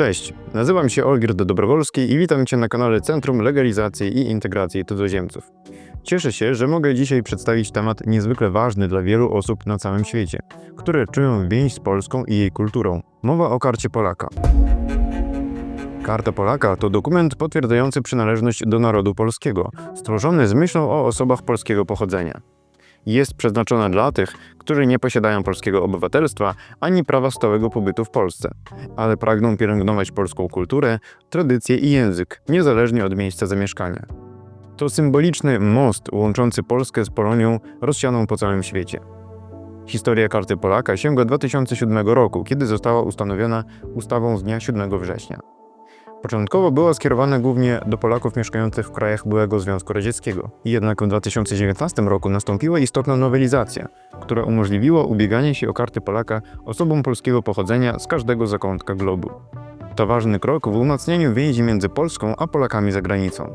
Cześć, nazywam się Olgierd Dobrowolski i witam Cię na kanale Centrum Legalizacji i Integracji Cudzoziemców. Cieszę się, że mogę dzisiaj przedstawić temat niezwykle ważny dla wielu osób na całym świecie, które czują więź z Polską i jej kulturą. Mowa o karcie Polaka. Karta Polaka to dokument potwierdzający przynależność do narodu polskiego, stworzony z myślą o osobach polskiego pochodzenia. Jest przeznaczona dla tych, którzy nie posiadają polskiego obywatelstwa ani prawa stałego pobytu w Polsce, ale pragną pielęgnować polską kulturę, tradycje i język, niezależnie od miejsca zamieszkania. To symboliczny most łączący Polskę z Polonią rozsianą po całym świecie. Historia karty Polaka sięga 2007 roku, kiedy została ustanowiona ustawą z dnia 7 września. Początkowo była skierowana głównie do Polaków mieszkających w krajach byłego Związku Radzieckiego. Jednak w 2019 roku nastąpiła istotna nowelizacja, która umożliwiła ubieganie się o karty Polaka osobom polskiego pochodzenia z każdego zakątka globu. To ważny krok w umacnianiu więzi między Polską a Polakami za granicą.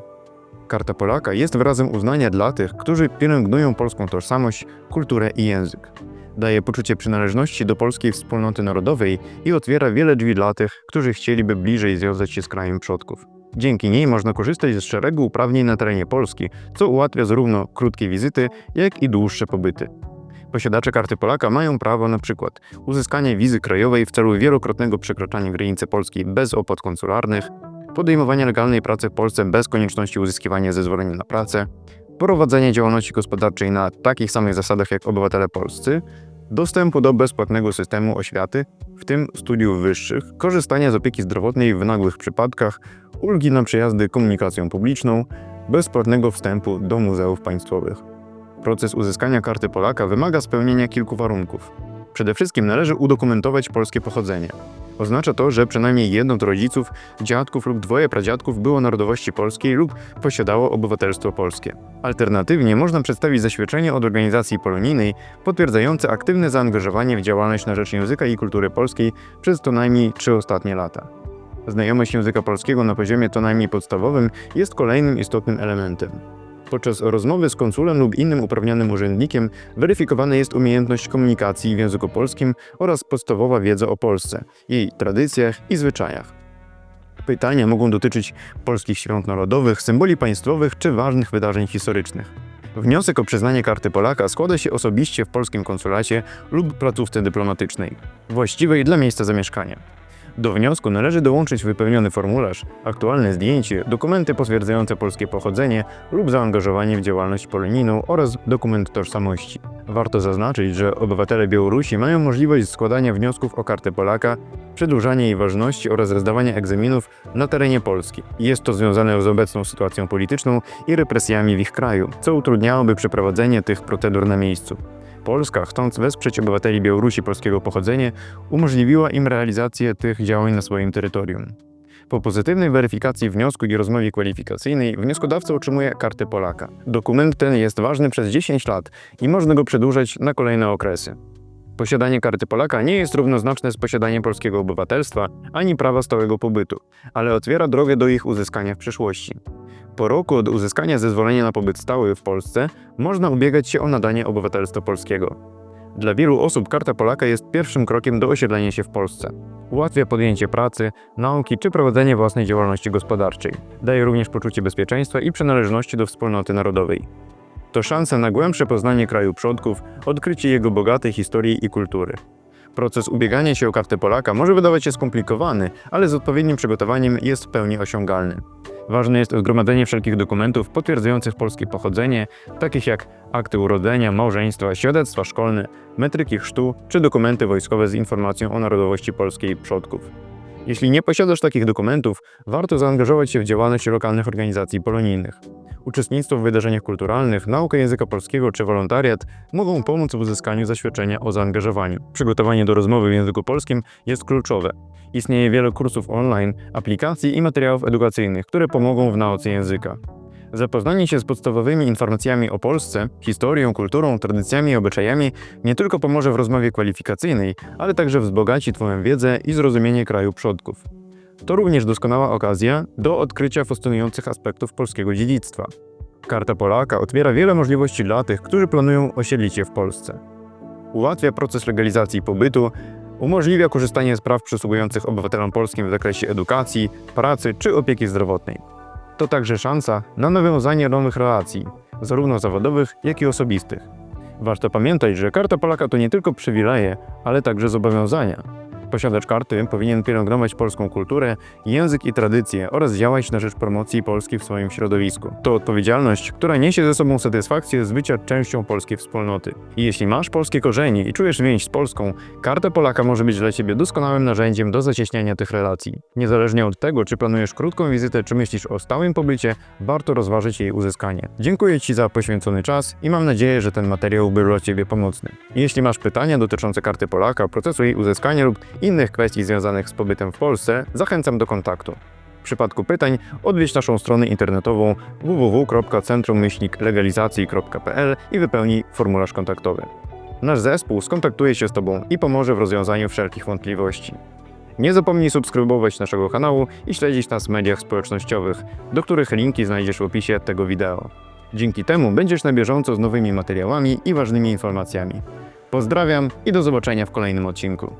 Karta Polaka jest wyrazem uznania dla tych, którzy pielęgnują polską tożsamość, kulturę i język. Daje poczucie przynależności do polskiej wspólnoty narodowej i otwiera wiele drzwi dla tych, którzy chcieliby bliżej związać się z krajem przodków. Dzięki niej można korzystać z szeregu uprawnień na terenie Polski, co ułatwia zarówno krótkie wizyty, jak i dłuższe pobyty. Posiadacze karty Polaka mają prawo na przykład uzyskania wizy krajowej w celu wielokrotnego przekraczania granicy Polski bez opłat konsularnych, podejmowania legalnej pracy w Polsce bez konieczności uzyskiwania zezwolenia na pracę, prowadzenia działalności gospodarczej na takich samych zasadach jak obywatele polscy, dostępu do bezpłatnego systemu oświaty, w tym studiów wyższych, korzystania z opieki zdrowotnej w nagłych przypadkach, ulgi na przejazdy komunikacją publiczną, bezpłatnego wstępu do muzeów państwowych. Proces uzyskania karty Polaka wymaga spełnienia kilku warunków. Przede wszystkim należy udokumentować polskie pochodzenie. Oznacza to, że przynajmniej jedno z rodziców, dziadków lub dwoje pradziadków było narodowości polskiej lub posiadało obywatelstwo polskie. Alternatywnie można przedstawić zaświadczenie od organizacji polonijnej potwierdzające aktywne zaangażowanie w działalność na rzecz języka i kultury polskiej przez co najmniej trzy ostatnie lata. Znajomość języka polskiego na poziomie co najmniej podstawowym jest kolejnym istotnym elementem. Podczas rozmowy z konsulem lub innym uprawnionym urzędnikiem weryfikowana jest umiejętność komunikacji w języku polskim oraz podstawowa wiedza o Polsce, jej tradycjach i zwyczajach. Pytania mogą dotyczyć polskich świąt narodowych, symboli państwowych czy ważnych wydarzeń historycznych. Wniosek o przyznanie karty Polaka składa się osobiście w polskim konsulacie lub placówce dyplomatycznej, właściwej dla miejsca zamieszkania. Do wniosku należy dołączyć wypełniony formularz, aktualne zdjęcie, dokumenty potwierdzające polskie pochodzenie lub zaangażowanie w działalność polonijną oraz dokument tożsamości. Warto zaznaczyć, że obywatele Białorusi mają możliwość składania wniosków o kartę Polaka, przedłużania jej ważności oraz rozdawania egzaminów na terenie Polski. Jest to związane z obecną sytuacją polityczną i represjami w ich kraju, co utrudniałoby przeprowadzenie tych procedur na miejscu. Polska, chcąc wesprzeć obywateli Białorusi polskiego pochodzenia, umożliwiła im realizację tych działań na swoim terytorium. Po pozytywnej weryfikacji wniosku i rozmowie kwalifikacyjnej wnioskodawca otrzymuje kartę Polaka. Dokument ten jest ważny przez 10 lat i można go przedłużać na kolejne okresy. Posiadanie karty Polaka nie jest równoznaczne z posiadaniem polskiego obywatelstwa ani prawa stałego pobytu, ale otwiera drogę do ich uzyskania w przyszłości. Po roku od uzyskania zezwolenia na pobyt stały w Polsce można ubiegać się o nadanie obywatelstwa polskiego. Dla wielu osób karta Polaka jest pierwszym krokiem do osiedlenia się w Polsce. Ułatwia podjęcie pracy, nauki czy prowadzenie własnej działalności gospodarczej. Daje również poczucie bezpieczeństwa i przynależności do wspólnoty narodowej. To szansa na głębsze poznanie kraju przodków, odkrycie jego bogatej historii i kultury. Proces ubiegania się o kartę Polaka może wydawać się skomplikowany, ale z odpowiednim przygotowaniem jest w pełni osiągalny. Ważne jest zgromadzenie wszelkich dokumentów potwierdzających polskie pochodzenie, takich jak akty urodzenia, małżeństwa, świadectwa szkolne, metryki chrztu czy dokumenty wojskowe z informacją o narodowości polskiej przodków. Jeśli nie posiadasz takich dokumentów, warto zaangażować się w działalność lokalnych organizacji polonijnych. Uczestnictwo w wydarzeniach kulturalnych, nauka języka polskiego czy wolontariat mogą pomóc w uzyskaniu zaświadczenia o zaangażowaniu. Przygotowanie do rozmowy w języku polskim jest kluczowe. Istnieje wiele kursów online, aplikacji i materiałów edukacyjnych, które pomogą w nauce języka. Zapoznanie się z podstawowymi informacjami o Polsce, historią, kulturą, tradycjami i obyczajami nie tylko pomoże w rozmowie kwalifikacyjnej, ale także wzbogaci Twoją wiedzę i zrozumienie kraju przodków. To również doskonała okazja do odkrycia fascynujących aspektów polskiego dziedzictwa. Karta Polaka otwiera wiele możliwości dla tych, którzy planują osiedlić się w Polsce. Ułatwia proces legalizacji pobytu, Umożliwia korzystanie z praw przysługujących obywatelom polskim w zakresie edukacji, pracy czy opieki zdrowotnej. To także szansa na nawiązanie nowych relacji, zarówno zawodowych, jak i osobistych. Warto pamiętać, że Karta Polaka to nie tylko przywileje, ale także zobowiązania. Posiadacz karty powinien pielęgnować polską kulturę, język i tradycje oraz działać na rzecz promocji Polski w swoim środowisku. To odpowiedzialność, która niesie ze sobą satysfakcję z bycia częścią polskiej wspólnoty. I jeśli masz polskie korzenie i czujesz więź z Polską, Karta Polaka może być dla Ciebie doskonałym narzędziem do zacieśniania tych relacji. Niezależnie od tego, czy planujesz krótką wizytę, czy myślisz o stałym pobycie, warto rozważyć jej uzyskanie. Dziękuję Ci za poświęcony czas i mam nadzieję, że ten materiał był dla Ciebie pomocny. Jeśli masz pytania dotyczące Karty Polaka, procesu jej uzyskania lub innych kwestii związanych z pobytem w Polsce, zachęcam do kontaktu. W przypadku pytań odwiedź naszą stronę internetową www.centrummyślniklegalizacji.pl i wypełnij formularz kontaktowy. Nasz zespół skontaktuje się z Tobą i pomoże w rozwiązaniu wszelkich wątpliwości. Nie zapomnij subskrybować naszego kanału i śledzić nas w mediach społecznościowych, do których linki znajdziesz w opisie tego wideo. Dzięki temu będziesz na bieżąco z nowymi materiałami i ważnymi informacjami. Pozdrawiam i do zobaczenia w kolejnym odcinku.